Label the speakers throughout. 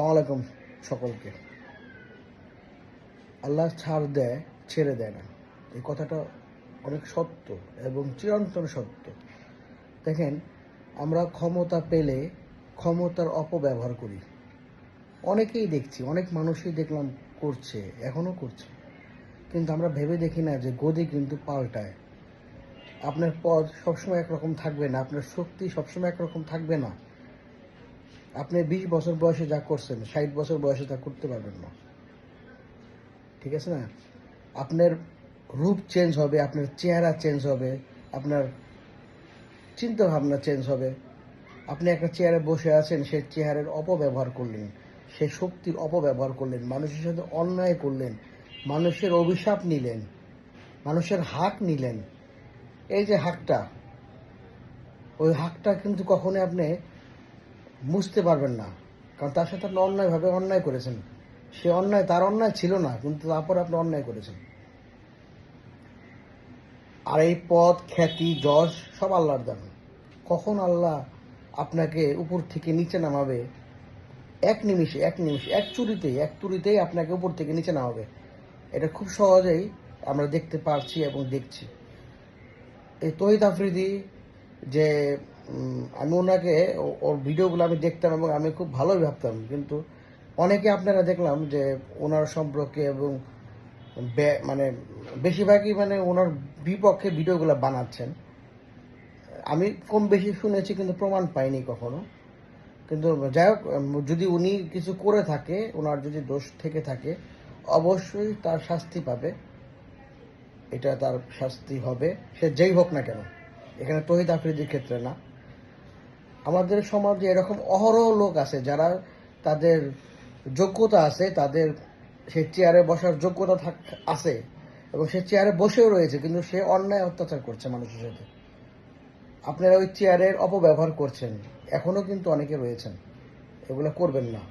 Speaker 1: আলাইকুম সকলকে। আল্লাহ ছাড় দেয়, ছেড়ে দেয় না। এই কথাটা অনেক সত্য এবং চিরন্তন সত্য। দেখেন, আমরা ক্ষমতা পেলে ক্ষমতার অপব্যবহার করি। অনেকেই দেখছি, অনেক মানুষই দেখলাম করছে এখনও করছে। কিন্তু আমরা ভেবে দেখি না যে গদি কিন্তু পাল্টায়। আপনার পদ সবসময় একরকম থাকবে না, আপনার শক্তি সবসময় একরকম থাকবে না। আপনি বিশ বছর বয়সে যা করছেন, ষাট বছর বয়সে তা করতে পারবেন না। ঠিক আছে না? আপনার রূপ চেঞ্জ হবে, আপনার চেহারা চেঞ্জ হবে, আপনার চিন্তা ভাবনা চেঞ্জ হবে। আপনি একটা চেয়ারে বসে আছেন সেই চেয়ারের অপব্যবহার করলেন সেই শক্তির অপব্যবহার করলেন, মানুষের সাথে অন্যায় করলেন, মানুষের অভিশাপ নিলেন, মানুষের হাক নিলেন। এই যে হাকটা, ওই হাকটা কিন্তু কখনোই আপনি বুঝতে পারবেন না। কারণ তার সাথে আপনি অন্যায়ভাবে অন্যায় করেছেন। সে অন্যায়, তার অন্যায় ছিল না, কিন্তু তারপর আপনি অন্যায় করেছেন। আর এই পদ খ্যাতি, যশ সব আল্লাহর দান। কখন আল্লাহ আপনাকে উপর থেকে নিচে নামাবে? এক নিমিষে এক নিমিষে, এক চুরিতেই এক চুরিতেই আপনাকে উপর থেকে নিচে নামাবে। এটা খুব সহজেই আমরা দেখতে পারছি এবং দেখছি। এই তহিদ আফ্রিদি যে আমি ওনাকে ওর ভিডিওগুলো আমি দেখতাম এবং আমি খুব ভালোই ভাবতাম। কিন্তু অনেকে আপনারা দেখলাম যে ওনার সম্পর্কে এবং মানে বেশিরভাগই মানে ওনার বিপক্ষে ভিডিওগুলো বানাচ্ছেন। আমি কম বেশি শুনেছি কিন্তু প্রমাণ পাইনি কখনো। কিন্তু যাই হোক যদি উনি কিছু করে থাকে, ওনার যদি দোষ থেকে থাকে, অবশ্যই তার শাস্তি পাবে। এটা তার শাস্তি হবে। সে যেই হোক না কেন। এখানে তহিদ আফ্রিদির ক্ষেত্রে না। আমাদের সমাজে এরকম অহরহ লোক আছে যারা তাদের যোগ্যতা আছে, তাদের সে চেয়ারে বসার যোগ্যতা থাক, আছে এবং সে চেয়ারে বসেও রয়েছে, কিন্তু সে অন্যায় অত্যাচার করছে মানুষের সাথে। আপনারা ওই চেয়ারের অপব্যবহার করছেন এখনও কিন্তু অনেকে রয়েছেন। এগুলো করবেন না।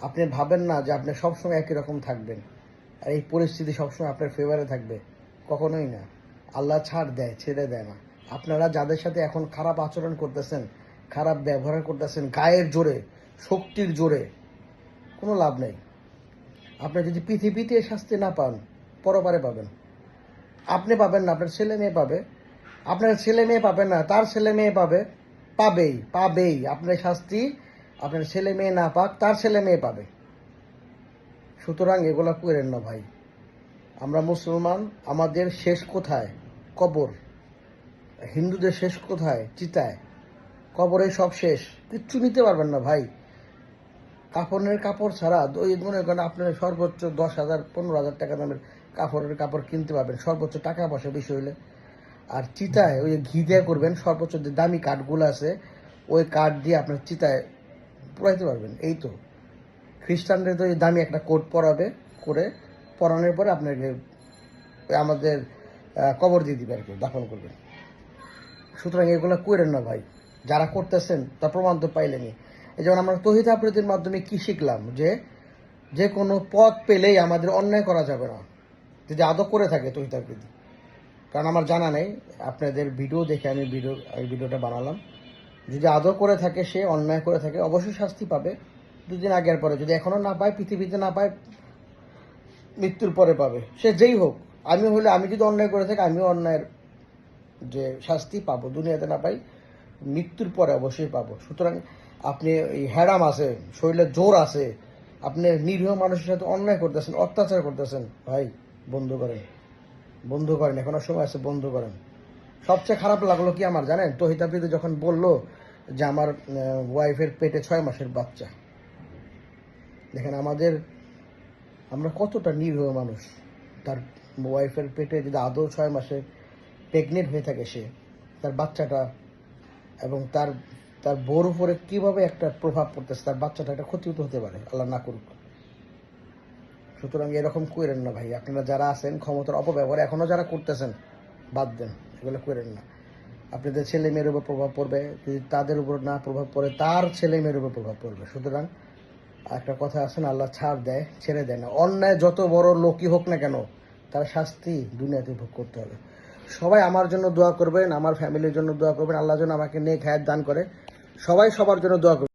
Speaker 1: আপনি ভাবেন না যে আপনি সবসময় একই রকম থাকবেন। আর এই পরিস্থিতি সবসময় আপনার ফেভারে থাকবে। কখনোই না। আল্লাহ ছাড় দেয়, ছেড়ে দেয় না। আপনারা যাদের সাথে এখন খারাপ আচরণ করতেছেন খারাপ ব্যবহার করতেছেন, গায়ের জোরে, শক্তির জোরে, কোনো লাভ নেই। আপনি যদি পৃথিবীতে শাস্তি না পান পরপারে পাবেন। আপনি পাবেন না, আপনার ছেলে মেয়ে পাবে। আপনার ছেলে মেয়ে পাবে না, তার ছেলে মেয়ে পাবে, পাবেই পাবেই। আপনার শাস্তি আপনার ছেলে মেয়ে না পাক, তার ছেলে মেয়ে পাবে। সুতরাং এগুলা করেন না ভাই। আমরা মুসলমান, আমাদের শেষ কোথায়? কবর। হিন্দুদের শেষ কোথায়? চিতায়। কবরে সব শেষ। কিচ্ছু নিতে পারবেন না ভাই। কাপড়ের কাপড় ছাড়া ওই মনে করেন আপনার সর্বোচ্চ দশ হাজার, পনেরো হাজার টাকা দামের কাপড়ের কাপড় কিনতে পারবেন। সর্বোচ্চ টাকা পয়সা বেশি হইলে। আর চিতায় ওই ঘি দিয়ে করবেন, সর্বোচ্চ যে দামি কাঠগুলো আছে, ওই কাঠ দিয়ে আপনার চিতায় পরাইতে পারবেন। এই তো। খ্রিস্টানদের তো এই দামি একটা কোট পরাবে, করে পরানোর পরে আপনাকে ওই আমাদের কবর দিয়ে দিবে আর কি, দাফন করবেন সুতরাং এগুলো করেন না ভাই। যারা করতেছেন, তার প্রমাণ তো পাইলেনি এই যেমন আমরা তহিদ আবৃত্তির মাধ্যমে কি শিখলাম? যে যে কোনো পথ পেলেই আমাদের অন্যায় করা যাবে না। যদি আদৌ করে থাকে তহিদ আবৃত্তি। কারণ আমার জানা নেই, আপনাদের ভিডিও দেখে আমি ভিডিও, এই ভিডিওটা বানালাম। যদি আদৌ করে থাকে সে, অন্যায় করে থাকে, অবশ্যই শাস্তি পাবে। দুদিন আগের পরে, যদি এখনও না পায়, পৃথিবীতে না পায়, মৃত্যুর পরে পাবে। সে যেই হোক আমি হলে আমি যদি অন্যায় করে থাকি, আমিও অন্যায়ের যে শাস্তি পাবো। দুনিয়াতে না পাই মৃত্যুর পরে অবশ্যই পাবো। সুতরাং আপনি এই হ্যারাম আছে, শরীরে জোর আছে, আপনি নিরীহ মানুষের সাথে অন্যায় করতেছেন, অত্যাচার করতেছেন, ভাই, বন্ধ করেন বন্ধ করেন, এখনও সময় আছে, বন্ধ করেন। সবচেয়ে খারাপ লাগল কি আমার, জানেন? তহিতাপিতে যখন বলল যে আমার ওয়াইফের পেটে ছয় মাসের বাচ্চা, দেখেন আমাদের, আমরা কতটা নিরীহ মানুষ। তার ওয়াইফের পেটে যদি আদৌ ছয় মাসে প্রেগনেন্ট হয়ে থাকে সে, তার বাচ্চাটা এবং তার তার বউর উপরে কীভাবে একটা প্রভাব পড়তেছে, তার বাচ্চাটা একটা ক্ষতিও হতে পারে, আল্লাহ না করুক। সুতরাং এরকম করেন না ভাই, আপনারা যারা আছেন ক্ষমতার অপব্যবহার, এখনও যারা করতেছেন, বাদ দেন, এগুলো করেন না। আপনাদের ছেলে মেয়ের উপর প্রভাব পড়বে, যদি তাদের উপর না প্রভাব পড়ে, তার ছেলে মেয়ের উপর প্রভাব পড়বে। সুতরাং একটা কথা আছে না, আল্লাহ ছাড় দেয়, ছেড়ে দেয় না। অন্যায় যত বড় লোকই হোক না কেন, তার শাস্তি দুনিয়াতে ভোগ করতে হবে। সবাই আমার জন্য দোয়া করবেন, আমার ফ্যামিলির জন্য দোয়া করবেন, আল্লাহ যেন আমাকে নেক হায়াত দান করে। সবাই সবার জন্য দোয়া করবেন।